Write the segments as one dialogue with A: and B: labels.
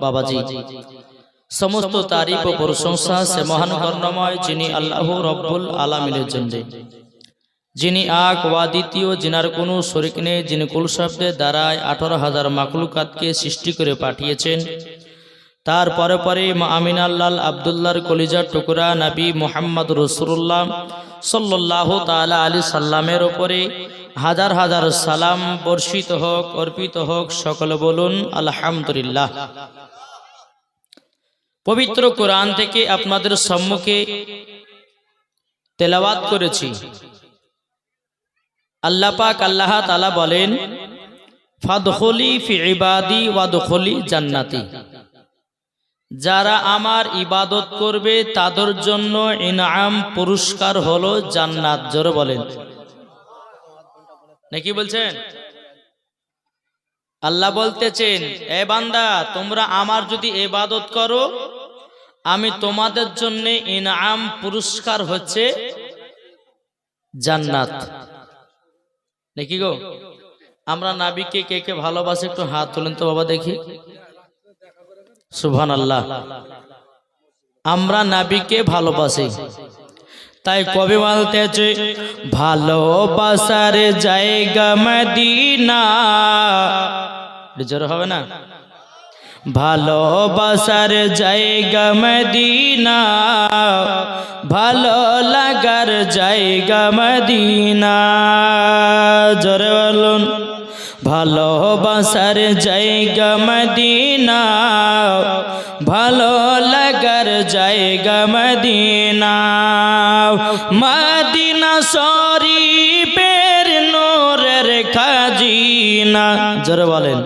A: বাবাজি সমস্ত তারিফ ও প্রশংসা সে মহান কর্ণময় যিনি আল্লাহ রব্বুল আলামিনের জন্য। যিনি আক ওয়া দ্বিতীয় জিনার কোনো শরিক নেই যিনি কুল শব্দের দ্বারায় আঠারো হাজার মাকলুকাতকে সৃষ্টি করে পাঠিয়েছেন। তার পরে পরে মা আমিনাল্লাল আবদুল্লাহর কলিজার টুকরা নবী মোহাম্মদ রসুল্লাহ সাল্লাহ তালা আলী সাল্লামের ওপরে হাজার হাজার সালাম বর্ষিত হোক, অর্পিত হোক, সকল বলুন, আলহামদুলিল্লাহ। পবিত্র কোরআন থেকে আপনাদের সম্মুখে তেলাওয়াত করেছি। আল্লাহ পাক আল্লাহ তালা বলেন, ফাদখলি ফি ইবাদি ওয়াদখলি জান্নাতি। যারা আমার ইবাদত করবে, তাদের জন্য ইনাম পুরস্কার হলো জান্নাত, জোরে বলেন। নাকি বলছেন? আল্লাহ বলতেছেন, এ বান্দা, তোমরা আমার যদি এবাদত করো, আমি তোমাদের জন্য ইনাম পুরস্কার হচ্ছে জান্নাত। নাকি গো? আমরা নাবিকে কে কে ভালোবাসে একটু হাত তুলেন তো বাবা দেখি। সুবহান আল্লাহ আমরা নাবিকে ভালোবাসি। তাই কবি বলতেছে, ভালোবাসার জায়গা মদিনা। জোর হবে না? ভালোবাসার জায়গা মদিনা। ভালো লাগার জায়গা মদিনা। জোরে বলুন, ভালোবাসার জায়গা মদিনা। ভালো লাগার জায়গা মদিনা। মদিনা শরীফের নোরের খাজিনা। জোরে বলেন।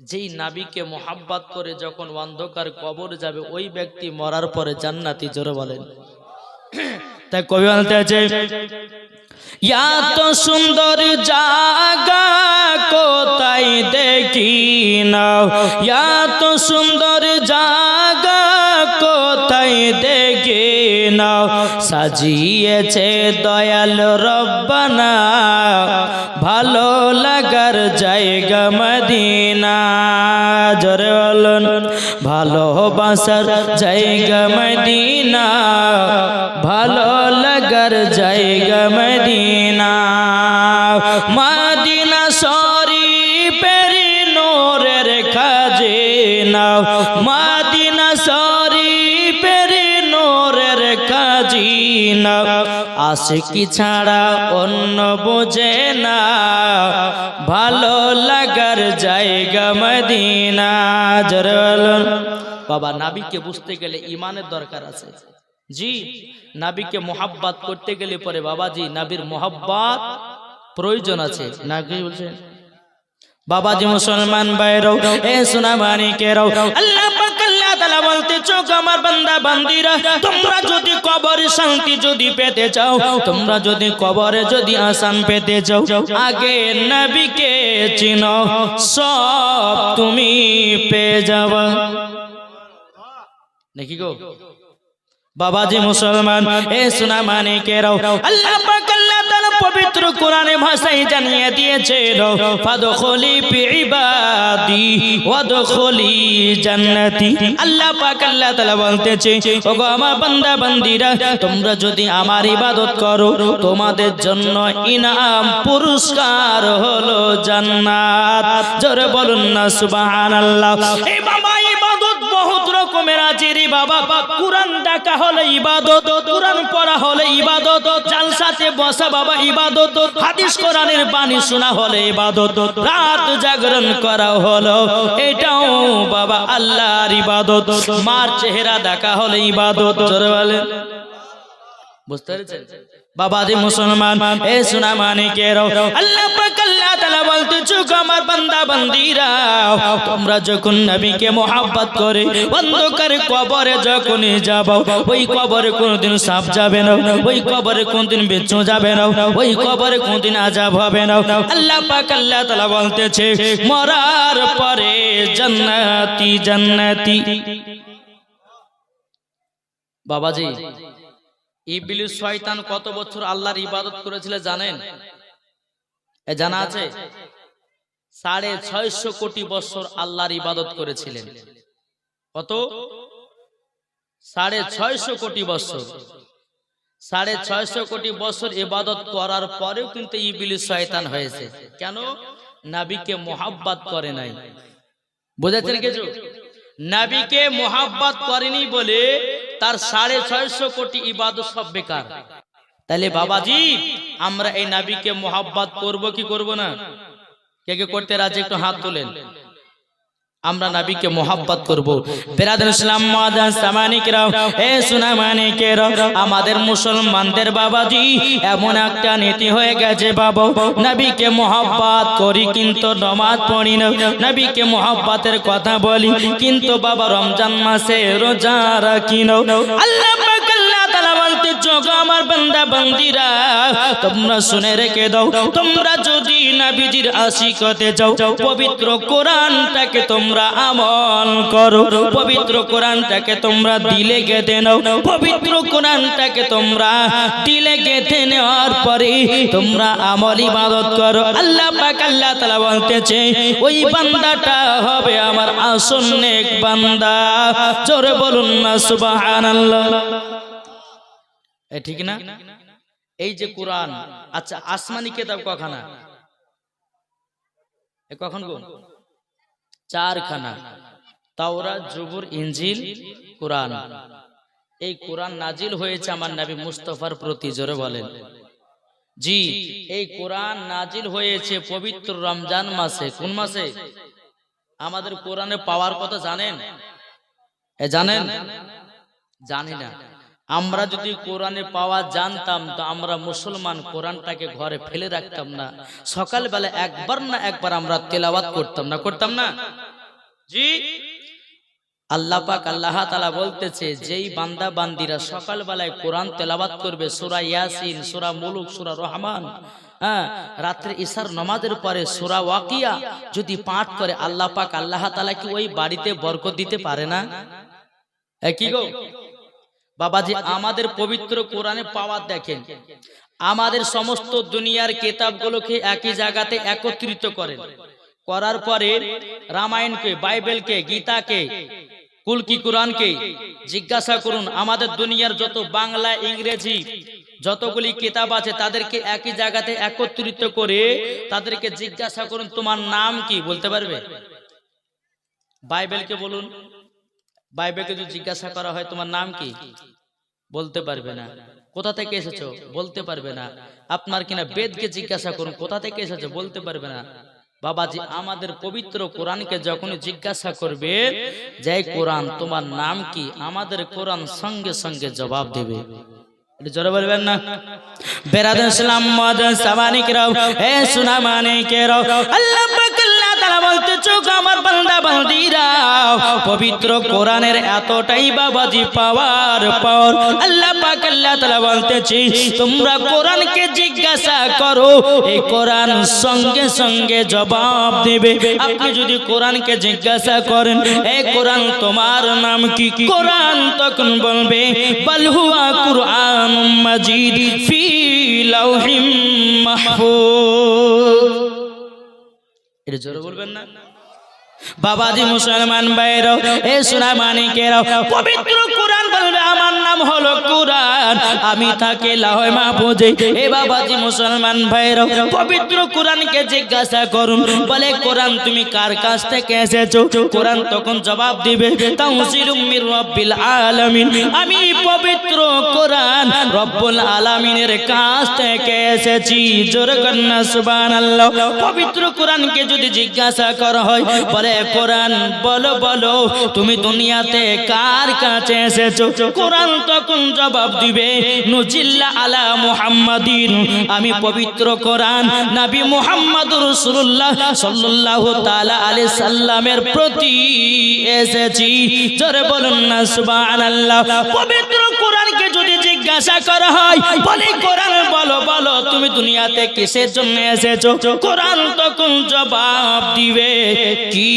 A: যেই নাবিকে মোহাব্বত করে যখন অন্ধকার কবর যাবে, ওই ব্যক্তি মরার পরে জান্নাতি, জোরে বলেন। তাই কবি বলতে আছে এত সুন্দর জাগা কোথায় দেখি না এত সুন্দর জাগা সাজিয়েছে দয়াল রব্বানা। ভালো লাগার জায়গা মদিনা। জরে বলুন ভালোবাসার জায়গা মদিনা। ভালো লাগার জায়গা মদিনা। আশিকি ছাড়া অন্য বোঝে না। ভালো লাগার জায়গা মদিনা বাবা, নাবিকে বুঝতে গেলে ইমানের দরকার আছে। জি, নাবিকে মোহাব্বাত করতে গেলে পরে বাবাজি, নাবির মোহাব্বাত প্রয়োজন আছে। না কি বলছেন? বাবাজি, মুসলমান বাইরও এ সোনা মানিকেরও আল্লাহ তাআলা বলতে, চোখ আমার বান্দা, বান্দিরা, তোমরা যদি কবরে শান্তি যদি পেতে চাও, তোমরা যদি কবরে যদি আসান পেতে চাও, আগে নবীকে চিনো, সব তুমি পেয়ে যাবা। নাকি গো, বাবাজি মুসলমান, এ সোনা মানিকেরও, আল্লাহ পাক পবিত্র কোরআনে ভাষায় জানিয়ে ওয়াদখুলি জান্নাতি। আল্লাহ পাক আল্লাহ তাআলা বলতেছে আমার বান্দা, বান্দিরা, তোমরা যদি আমার ইবাদত করো, তোমাদের জন্য ইনাম পুরস্কার হলো জান্নাত। জোরে বলুন না, সুবহানাল্লাহ। এই বাবা রকমের বাবা হলে ইবাদত পড়া হলে ইবাদত, জালসাতে বসা বাবা ইবাদত, হাদিস কোরআনের বাণী শোনা হলে ইবাদত, রাত জাগরণ করা হলো, এটাও বাবা আল্লাহর ইবাদত। মার চেহারা দেখা হলে ইবাদত, জোরে বলে বুঝতে পেরেছেন? বাবা মুসলমান, এ সোনা মানিকের, আল্লাহ চুক আমার বান্দা বান্দিরা, তোমরা যখন নবীকে মোহাব্বত করে অন্ধকার কবরে ওই কবরে কোনদিন সাপ যাবে না, ওই কবরে কোনদিন যাবে না, ওই কবরে কোনদিন আজাব হবে না। আল্লাহ পাক আল্লাহ বলতেছে, মরার পরে জান্নাতি জান্নাতি। বাবাজি, ইবলিস শয়তান কত বছর আল্লাহর ইবাদত করেছিল জানেন? এ জানা আছে? সাড়ে ছয়শো কোটি বছর আল্লাহর ইবাদত করেছিলেন। কত? সাড়ে ছয়শো কোটি বছর। সাড়ে ছয়শো কোটি বছর ইবাদত করার পরেও কিন্তু ইবিলিস শয়তান হয়েছে। কেন? নাবিকে মোহাব্বাত করে নাই। বোঝাচ্ছেন কিছু? নাবিকে মোহাব্বাত করেনি বলে তার সাড়ে ছয়শো কোটি ইবাদত সব বেকার। তাহলে বাবাজি, আমরা এই নাবিকে মোহাব্বাত করব কি করব না? কে কে করতে রাজি একটু হাত তোলেন। আমরা নাবিকে মোহাব্বত করব। বেরাদুল ইসলাম মাদান সামানিকরাও এ সোনা আমাদের মুসলমানদের বাবাজি এমন একটা নীতি হয়ে গেছে বাবা। নবীকে মোহাব্বত করি কিন্তু নমাজ পড়ি না। নবীকে মোহাব্বতের কথা বলি কিন্তু বাবা রমজান মাসে রোজা রাখি না। আল্লাহ আল্লাহ যোগ আমার বান্দা বান্দিরা, তোমরা শুনে রেখে দাও, তোমরা যদি নবীজির আশিক হতে যাও, পবিত্র কোরআনটাকে তোমরা আমল করো, পবিত্র কোরআনটাকে তোমরা দিলে গেঁথে নাও, পবিত্র কোরআনটাকে তোমরা দিলে গেঁথে নেওয়ার পরে তোমরা আমল ইবাদত করো। আল্লাহ পাক আল্লাহ তাআলা বলতেছে, ওই বান্দাটা হবে আমার আসন নেক বান্দা। জোরে বলুন না, সুবহানাল্লাহ। ঠিক না? এই যে কোরআন আচ্ছা আসমানি কেতাব কখানা? কখন গো? চারখানা। তাওরা জুবুর ইঞ্জিল কোরআন। এই কোরআন নাজিল হয়েছে আমার নবী মুস্তফার প্রতি, জোরে বলেন। জি, এই কোরআন নাজিল হয়েছে পবিত্র রমজান মাসে। কোন মাসে? আমাদের কোরআনে পাওয়ার কথা জানেন? জানেন? জানি না। আমরা যদি কোরআনে পাওয়া জানতাম, তো আমরা মুসলমান কোরআনটাকে ঘরে ফেলে রাখতাম না। সকালবেলা একবার না একবার আমরা তেলাওয়াত করতাম না করতাম না? জি? আল্লাহ আল্লাহ তালা বলতেছে, যেই বান্দা বান্দিরা সকালবেলায় কোরআন তেলাওয়াত করবে, সুরা ইয়াসিন, সুরা মুলুক, সুরা রহমান হ্যাঁ রাত্রে ইসার নমাজের পরে সুরা ওয়াকিয়া যদি পাঠ করে, আল্লাহ আল্লাহ তালা কি ওই বাড়িতে বরকত দিতে পারে না? কি গো? বাবাজি আমাদের পবিত্র কোরআনে পাওয়ার দেখেন। আমাদের সমস্ত দুনিয়ার কেতাবগুলোকে একই জায়গাতে একত্রিত করেন। করার পরে রামায়ণকে বাইবেলকে গীতাকে কুলকি কোরআনকে জিজ্ঞাসা করুন। আমাদের দুনিয়ার যত বাংলা ইংরেজি যতগুলি কিতাব আছে তাদেরকে একই জায়গাতে একত্রিত করে তাদেরকে জিজ্ঞাসা করুন তোমার নাম কি? বলতে পারবে? বাইবেলকে বলুন বাইবেলকে যদি জিজ্ঞাসা করা হয়, তোমার নাম কি? বলতে পারবে না। কোথা থেকে এসেছ? বলতে পারবে না। আপনার কিনা বেদকে জিজ্ঞাসা করুন? কোথা থেকে এসেছ? বলতে পারবে না। বাবাজি, আমাদের পবিত্র কোরআনকে যখন জিজ্ঞাসা করবে যে কোরআন, তোমার নাম কি? আমাদের কোরআন সঙ্গে সঙ্গে জবাব দেবে। জোরে বলবেন না? বেরাদুল ইসলাম, মাদান সামানিকরাও হে সুনা মানিকেরাও আল্লাহ পাক আল্লাহ তাআলা বলতে চোখ আমার বান্দা বান্দিরা, পবিত্র কোরআনের এতটাই বাবাজি পাওয়ার পর আল্লাহ পাক আল্লাহ তাআলা বলতেছি, তোমরা কোরআনকে জিজ্ঞাসা করো, এই কোরআন সঙ্গে সঙ্গে জবাব দেবে। আপনি যদি কোরআনকে জিজ্ঞাসা করেন এই কোরআন তোমার নাম কি? কোরআন তখন বলবে, বল হুয়া কুরআন মাজিদ ফি লাউহিম মাহফুজ। এটা জোরে বলবেন না? বাবাজি মুসলমান ভাইরাও এ সোনা মানিকেরাও, পবিত্র কোরআন বলবে, আমার নাম হলো কোরআন, আমি থাকি লাহয় মাহফুজে। এ বাবাজি মুসলমান ভাইরাও পবিত্র কোরআনকে জিজ্ঞাসা করুন, বলে, কোরআন তুমি কার কাছ থেকে এসেছ? কোরআন তখন জবাব দিবে তাউসিলুম মির রাব্বিল আলামিন। আমি পবিত্র কোরআন রব্বুল আলামিনের কাছ থেকে এসেছি, জোরে কন্না সুবহানাল্লাহ। পবিত্র কোরআনকে যদি জিজ্ঞাসা করা হয়, বলে কোরআন, বলো বলো, তুমি দুনিয়াতে কার কাছে এসেছ? কোরআন তখন জবাব দিবে, নুজিল্লা আলা মুহাম্মাদিন। আমি পবিত্র কোরআন নবী মুহাম্মদুর রাসূলুল্লাহ সাল্লাল্লাহু তাআলা আলাইহি সাল্লামের প্রতি এসেছি। জোরে বলুন না সুবহানাল্লাহ। পবিত্র জিজ্ঞাসা করা হয়, বলে, কোরআন বলো বলো, তুমি দুনিয়াতে কিসের জন্য এসেছ? কোরআন তখন জবাব দিবে, কি?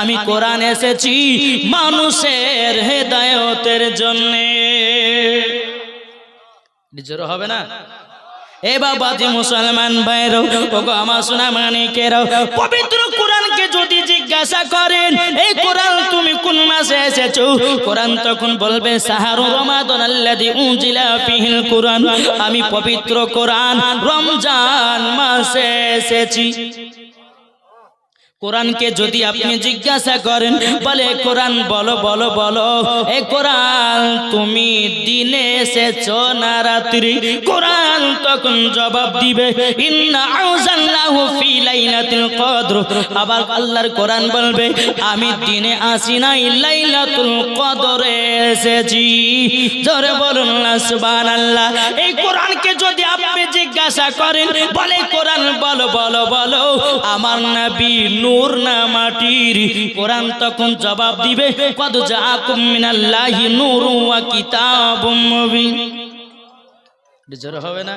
A: আমি কোরআন এসেছি মানুষের হেদায়তের জন্য। জোর হবে না? এ মুসলমান পবিত্র জিজ্ঞাসা করেন এই কোরআন তুমি কোন মাসে এসেছ? কোরআন তখন বলবে আমি পবিত্র কোরআন রমজান মাসে এসেছি। কোরআনকে যদি আপনি জিজ্ঞাসা করেন বলে কোরআন বলো বলো বলো এ কোরআন তুমি দিনে এসেছ না রাত্রি কোরআন তখন জবাব দিবে আবার আল্লাহর কোরআন বলবে আমি দিনে আসি নাই লাইলাতুল কদরে এসেছি জোরে বলুন না সুবহানাল্লাহ এই কোরআনকে যদি আপনি জিজ্ঞাসা করেন বলে কোরআন বলো বলো বলো আমার নবী নূর না মাটির। কোরআন তখন জবাব দিবে, কদ জাকুম মিনাল্লাহি নূরু ওয়া কিতাবুম মুবিন। জোর হবে না?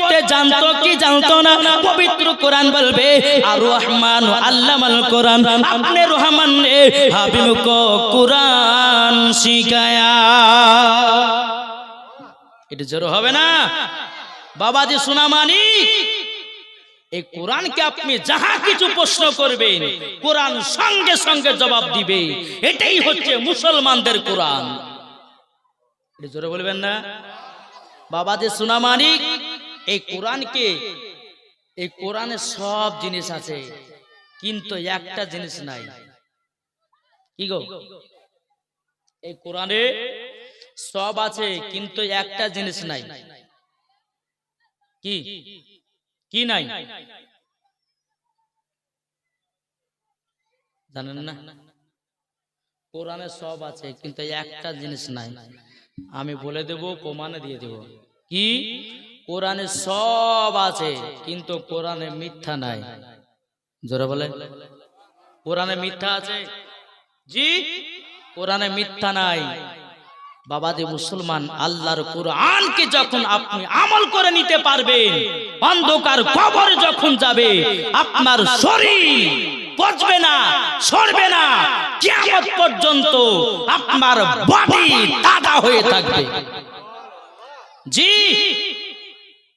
A: পড়তে জানতো কি জানতো না? পবিত্র কোরআন বলবে, আর রহমান আল্লামাল কোরআন, আপনি রহমান রে হাবিব কো কোরআন শিখায়া। এটা জোর হবে না? বাবাজি সুনামানি এই কোরআনকে আপনি যাহা কিছু প্রশ্ন করবেন, কোরআন সঙ্গে সঙ্গে জবাব দিবে। এটাই হচ্ছে মুসলমানদের কোরআন। জোরে বলবেন না? বাবা যে সুনামানিক এই কোরআনকে, এই কোরআনে সব জিনিস আছে, কিন্তু একটা জিনিস নাই। কি গো? এই কোরআনে সব আছে, কিন্তু একটা জিনিস নাই। কি? কি নাই? জানেন না? কোরআনে সব আছে, কিন্তু একটা জিনিস নাই। আমি বলে দেব, প্রমাণে দিয়ে দেব। কি? কোরআনে সব আছে, কিন্তু কোরআনে মিথ্যা নাই। জোরে বলে কোরআনে মিথ্যা আছে? জি, কোরআনে মিথ্যা নাই। বাবাদি মুসলমান, আল্লাহর কোরআনকে যখন আপনি আমল করে নিতে পারবেন, অন্ধকার কবর যখন যাবে, আপনার শরীর পচবে না, সরবে না, কিয়ামত পর্যন্ত আপনার বডি তাজা হয়ে থাকবে। জি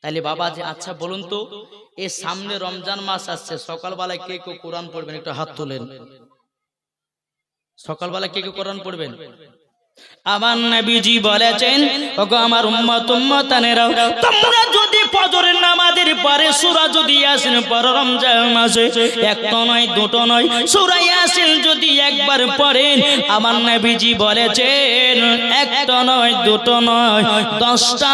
A: তাহলে বাবা যে আচ্ছা বলুন তো এ সামনে রমজান মাস আসছে, সকালবেলায় কে কেউ কোরআন পড়বেন? একটু হাত তোলেন। সকালবেলা কে কেউ কোরআন পড়বেন? আমার নবীজি বলেছেন, ওগো আমার উম্মত, উম্মতানেরাও, তোমরা যদি ফজরের নামাজের পরে সূরা যদি আসেন, পর রমজান মাসে একটা নয়, দুটো নয়, সূরা ইয়াসিন যদি একবার পড়েন, আমার নবীজি বলেছেন একটা নয়, দুটো নয়, দশটা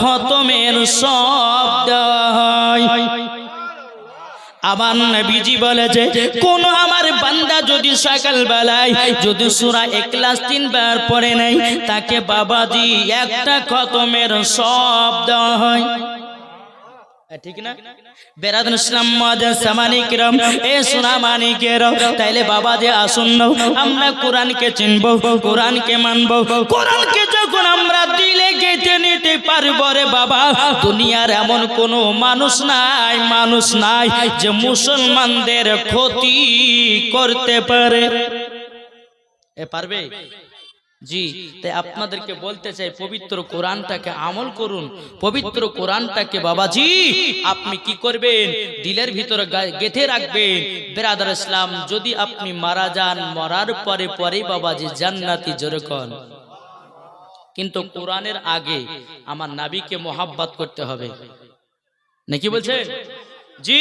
A: খতমের শব্দ হয়। আমার নবীজি বলেছে, কোন আমার বান্দা যদি সকাল বেলায় যদি সুরা ইখলাস তিনবার পড়ে নেয়, তাকে বাবাজি একটা খতমের সব দেওয়া হয়। ঠিক না? বেরাদুল ইসলাম মাদের সামানিকরম এ সোনা মানিকেরম তাইলে বাবা যে আসুন আমরা কোরআনকে চিনব কোরআনকে মানব। কোরআনকে যখন আমরা দিলে গেতে নিতে পারব রে বাবা দুনিয়ার এমন কোন মানুষ নাই মানুষ নাই যে মুসলমানদের ক্ষতি করতে পারে। এ পারবে। জি, তাই আপনাদেরকে বলতে চাই, পবিত্র কোরআনটাকে আমল করুন। পবিত্র কোরআনটাকে বাবাজি, আপনি কি করবেন? দিলের ভিতরে গেঁথে রাখবেন। বেরাদার ইসলাম, যদি আপনি মারা যান, মরার পরে পরে বাবাজি জান্নাতি যেরকম কিন্তু কোরআনের আগে আমার নাবিকে মোহাব্বত করতে হবে। নাকি বলছেন জি,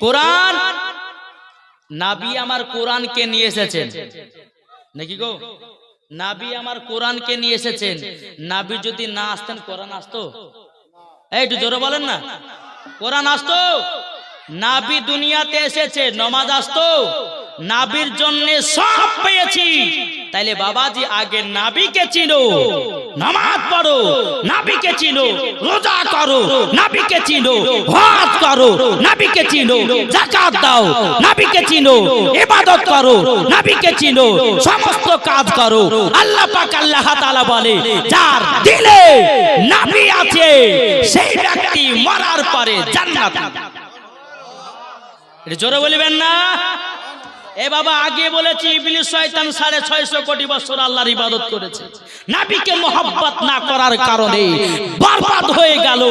A: কোরআন! নাবি আমার কোরআনকে নিয়ে এসেছেন। নাকি গো? নাবি আমার কোরআনকে নিয়ে এসেছেন। নাবি যদি না আসতেন, কোরআন আসতো? একটু জোরে বলেন না। কোরআন আসতো? নাবি দুনিয়াতে এসেছে, নমাজ আসতো? নাবির জন্য সব পেয়েছি। তাইলে বাবাজি আগে নাবিকে চিনো। নামাজ পড়ো, নাবিকে চিনো। রোজা করো, নাবিকে চিনো। হজ করো, নাবিকে চিনো। যাকাত দাও, নাবিকে চিনো। ইবাদত করো, নাবিকে চিনো। সমস্ত কাজ করো। আল্লাহ পাক আল্লাহ তাআলা বলে, যার দিলে নাবি আছে, সেই ব্যক্তি মরার পরে জান্নাত। জোরে বলবেন না? এ বাবা, আগে বলেছি, ইবলিস শয়তান সাড়ে ছয়শো কোটি বছর আল্লাহর ইবাদত করেছে। নাবিকে মোহাব্বত না করার কারণে হয়ে গেল।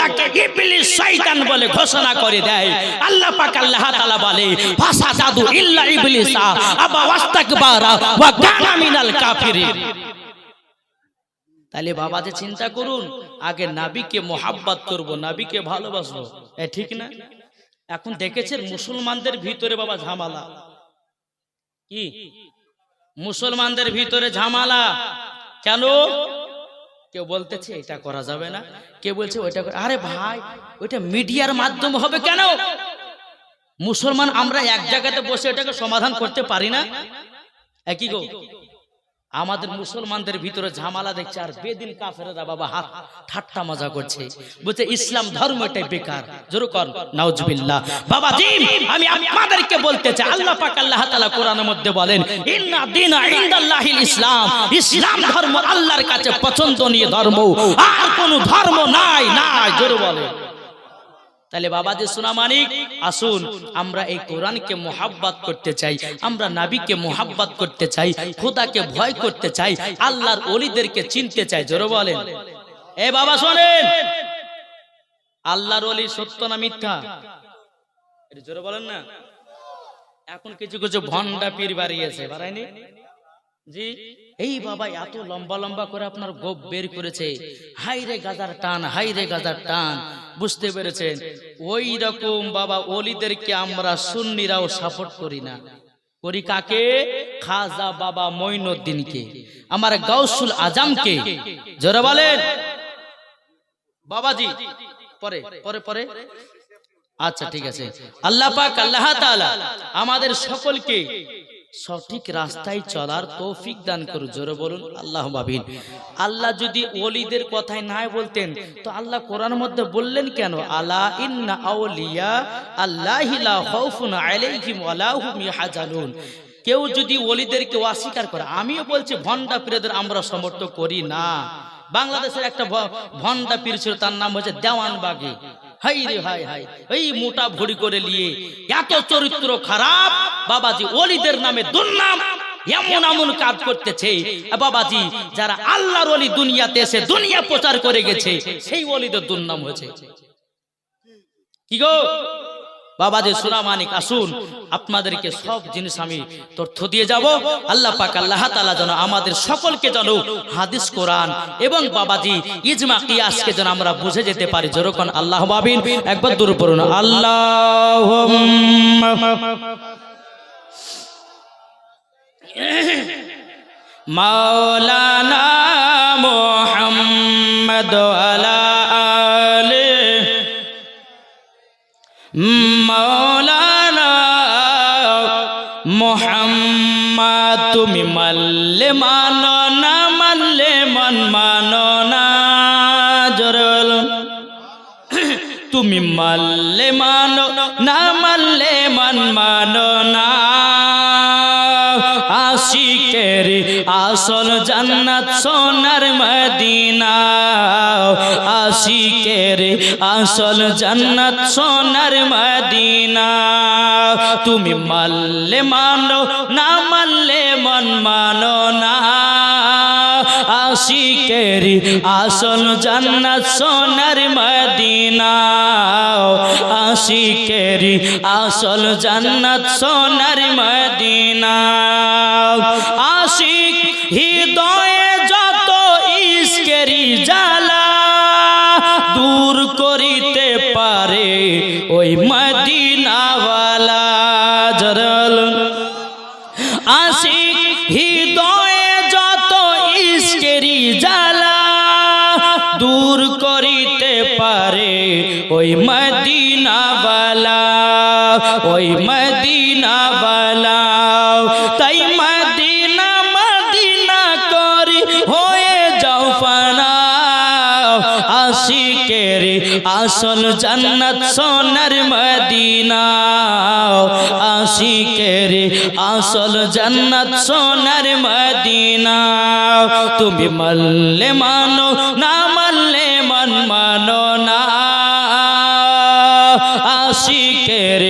A: তাকে শয়তান বলে ঘোষণা করে দেয়। আল্লাহ পাক আল্লাহ তাআলা বলে, ফাসা জাদু ইল্লা ইবলিসা, আবা ওয়াস্তাকবারা ওয়া কানা মিনাল কাফিরিন। তাহলে বাবা যে চিন্তা করুন, আগে নাবিকে মোহাব্বত করব, নাবিকে ভালোবাসবো। ঠিক না? এখন দেখেছেন মুসলমানদের ভিতরে বাবা ঝামালা। কি? মুসলমানদের ভিতরে ঝামালা। কেন? কেউ বলতেছে, এটা করা যাবে না। কে বলছে, ওইটা আরে ভাই, ওইটা মিডিয়ার মাধ্যম হবে কেন? মুসলমান, আমরা এক জায়গাতে বসে এটাকে সমাধান করতে পারি না? একই গো। আমাদের মুসলমানদের ভিতরে ঝামালা দেখছে, আর বেদিন কাফেরা বাবা হাত ঠাট্টা মজা করছে। বলছে, ইসলাম ধর্ম এটাই বেকার। জোর কর, নাউজুবিল্লাহ। বাবা জিম আমি আপনাদেরকে বলতে চাই, আল্লাহ পাক আল্লাহ তাআলা কোরআনের মধ্যে বলেন, ইন্না দীনা ইনদাল্লাহিল ইসলাম। ইসলাম ধর্ম আল্লাহর কাছে পছন্দনীয় ধর্ম। আর কোনো ধর্ম নাই নাই, জোরে বলে তাহলে বাবাজি সোনা মানিক আসুন, আমরা এই কোরআনকে মোহাব্বাত করতে চাই, আমরা নাবিকে মোহাব্বত করতে চাই, খোদাকে ভয় করতে চাই, আল্লাহর অলিদেরকে চিনতে চাই, জোরে বলেন। এ বাবা, শোনেন। আল্লাহর অলি সত্য না মিথ্যা? জোরে বলেন না। এখন কিছু কিছু ভন্ডা পীর বাড়িয়েছে বাড়ায়নি? জি? এই বাবা এত লম্বা লম্বা করে আপনার গোপ বের করেছে। হাই রে গাজার টান হাই রে গাজার টান। বুঝতে পেরেছেন? ওই রকম বাবা ওলিদেরকে আমরা সুন্নিরাও সাপোর্ট করি না। করি কাকে? খাজা বাবা মঈনুদ্দিনকে। আমার গাউসুল আজমকে। জোরে বলেন। বাবাজি। পরে পরে পরে আচ্ছা ঠিক আছে। আল্লাহ পাক আল্লাহ তাআলা আমাদের সকলকে সঠিক রাস্তায় চলার তৌফিক দান করু জোরে বলুন আল্লাহ বাবিন আল্লাহ যদি ওলিদের কথায় নাই বলতেন তো আল্লাহ কোরআন মধ্যে বললেন কেন? আলা ইন্না আউলিয়া আল্লাহি লা খাউফুন আলাইহিম ওয়ালা হুম ইয়াহজানুন কেউ যদি ওলিদেরকে অস্বীকার করে আমিও বলছি ভন্ডা পীরদের আমরা সমর্থন করি না। বাংলাদেশের একটা ভন্ডা পীর ছিল তার নাম হচ্ছে দেওয়ান বাগি হাই রে হাই হাই মোটা ভড়ি করে নিয়ে এত চরিত্র খারাপ, বাবাজি অলিদের নামে দুর্নাম, এমন এমন কাজ করতেছে। বাবাজি, যারা আল্লাহর অলি দুনিয়াতে এসে দুনিয়া প্রচার করে গেছে, সেই অলিদের দুর্নাম হয়েছে। কি গো? বাবাজি সুরামানিক আসুন আপনাদেরকে সব জিনিস আমি তথ্য দিয়ে যাব। আল্লাহ পাক আল্লাহ তাআলা যেন আমাদের সকলকে যেন হাদিস কোরআন এবং বাবাজি ইজমা কিয়াসকে যেন আমরা বুঝে যেতে পারি। যেরকম আল্লাহ বাবিন একবার দূর পড়ুন। আল্লাহ মাওলানা মোহাম্মদ আলে মৌলানা মোহাম্মদ, তুমি মাল্লে মানো না মাল্লে মন মানো না। তুমি মাল্লে মানো না মাল্লে মন মানো না। আশিকের আসল জান্নাত সোনার মদিনা। আশিকের আসল জান্নাত সোনার মদিনা। তুমি মাল্লে মানো, না মানলে মন মানো না। আশিকের আসল জান্নাত সোনার মদিনা। আশিকের আসল জান্নাত সোনার মদিনা। আশিক, হৃদয়ে যত ইস্কেরি জ্বালা দূর করিতে পারে। ওই মদিনাওয়ালা আসল জান্নাত সোনার মদিনা। আশিকের আসল জান্নাত সোনার মদিনা। তুমি মানলে মানো, না মানলে মন মানো না। আশিকের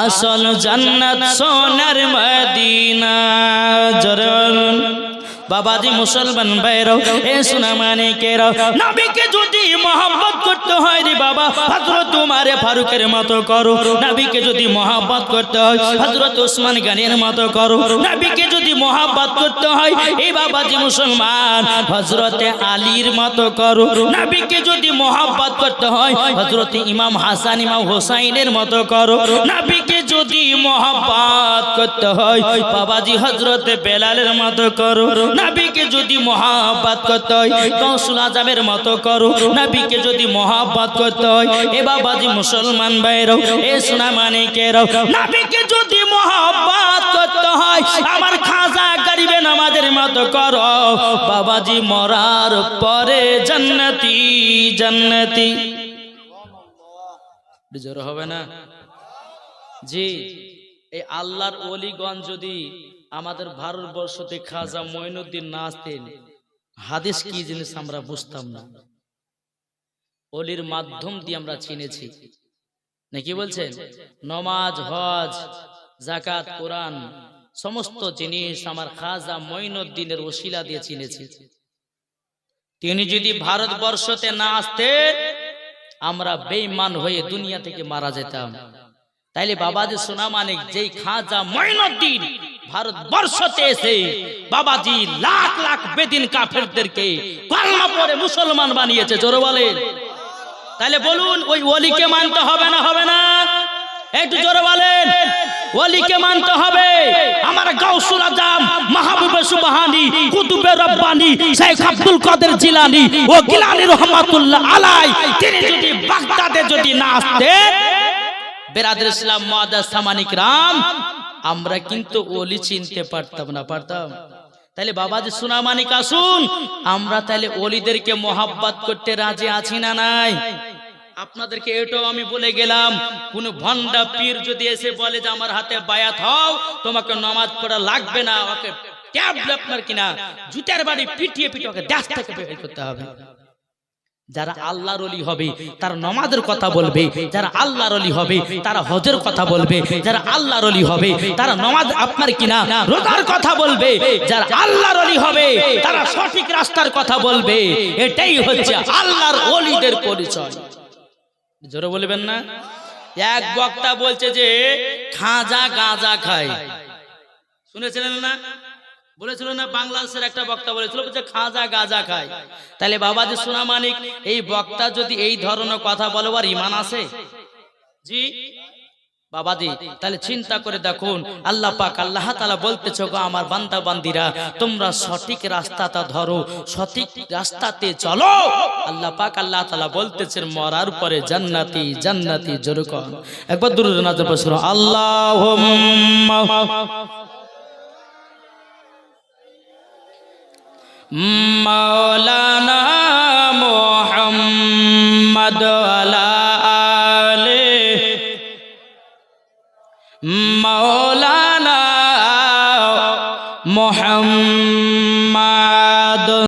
A: আসল জান্নাত সোনার মদিনা। জরুন বাবাজি মুসলমান বাইরও এ সোনা মানে কেরাও নবীকে যদি মহব্বত করতে হয় রে বাবা। হযরত তোমারে ফারুকের মতো করো। নবীকে যদি মহব্বত করতে হয়, হযরত ওসমান গানের মতো করো। নবীকে যদি মহব্বত করতে হয় এই বাবাজি মুসলমান, হযরতে আলীর মতো করো। নবীকে যদি মহব্বত করতে হয়, হযরত ইমাম হাসান, ইমাম হোসাইনের মতো করো। নবীকে যদি মহব্বত করতে হয়, বাবাজি হযরতে বেলালের মতো করো। নবীকে যদি মহাব্বাত করতে হয়, কৌসুল আজমের মতো করো। নবীকে যদি মহাব্বাত করতে হয়। এ বাবাজি মুসলমান বাইরও এ সোনা মানিকেরও নবীকে যদি মহাব্বাত করতে হয়, আমার খাজা গরিবে নামাজের মতো করো। বাবাজি মরার পরে জান্নাতি জান্নাতি। জোর হবে না? জি, এই আল্লাহর অলিগঞ্জ যদি আমাদের ভারতবর্ষতে খাজা মঈনুদ্দিন না আসতেন, হাদিস কি জিনিস আমরা বুঝতাম না। অলির মাধ্যম দিয়ে আমরা চিনেছি। নাকি বলছেন? নমাজ হজ জাকাত কোরআন সমস্ত জিনিস আমার খাজা মঈনুদ্দিনের ওসিলা দিয়ে চিনেছি। তিনি যদি ভারতবর্ষতে না আসতেন আমরা বেঈমান হয়ে দুনিয়া থেকে মারা যেতাম। তাইলে বাবাজি সোনা মানিক যেই খাজা মঈনুদ্দিন ভারতবর্ষতে এসে বাবাজি লাখ লাখ বেদিন কাফেরদেরকে কলমা পরে মুসলমান বানিয়েছে। জোরে বলেন। তাহলে বলুন ওই ওলিকে মানতে হবে না হবে না? একটু জোরে বলেন ওলিকে মানতে হবে। আমার গাউসুল আজম মাহবুবে সুবহানি কুতুবে রব্বানি শেখ আব্দুল কাদের জিলানি ও গিলানি রহমাতুল্লাহ আলাই। তিনি যদি বাগদাদে যদি না আসতেন বেরাদের ইসলাম মুআদ্দাস সামানিক রাম আমরা কিন্তু ওলি চিনতে পারতাম না পারতাম। তাহলে বাবাজি সুনামানিক আসুন আমরা তাহলে অলিদেরকে মোহাব্বত করতে রাজি আছি না নাই? আপনাদেরকে এটাও আমি বলে গেলাম, কোন ভন্ডা পীর যদি এসে বলে যে আমার হাতে বায়াত হও, তোমাকে নামাজ পড়া লাগবে না, ওকে ট্যাবলেট আপনার কিনা, জুতার বাড়ি পিটিয়ে পিটিয়ে ওকে দেশ থেকে বের করতে হবে। যারা আল্লাহর অলি হবে, তারা নমাজের কথা বলবে, যারা আল্লাহর অলি হবে, তারা হজের কথা বলবে, যারা আল্লাহর অলি হবে, তারা নমাজ আপনার কিনা, রোজার কথা বলবে, যারা আল্লাহর অলি হবে, তারা সঠিক রাস্তার কথা বলবে, এটাই হচ্ছে আল্লাহর অলিদের পরিচয়। জোরে বলবেন না? এক বক্তা বলছে যে, খাজা গাজা খায় শুনেছিলেন না? বলেছিল না, বাংলাদেশের একটা বক্তা বলেছিল যে, খাজা গাজা খায় তাহলে বাবা যে সোনা মানিক, এই বক্তা যদি এই ধরনের কথা বলে আর ইমান আছে? জি? বাবাজি তাহলে চিন্তা করে দেখুন আল্লাহ পাক আল্লাহ তালা বলতেছ গো আমার বান্দা বান্দিরা তোমরা সঠিক রাস্তাটা ধরো সঠিক রাস্তাতে চলো। আল্লাহ পাক আল্লাহ তালা বলতেছেন মরার পরে জান্নাতি জান্নাতি জোরকন একবার দূরে জানাতে পারছিল আল্লাহ মাওলানা মোহাম্মদ আলা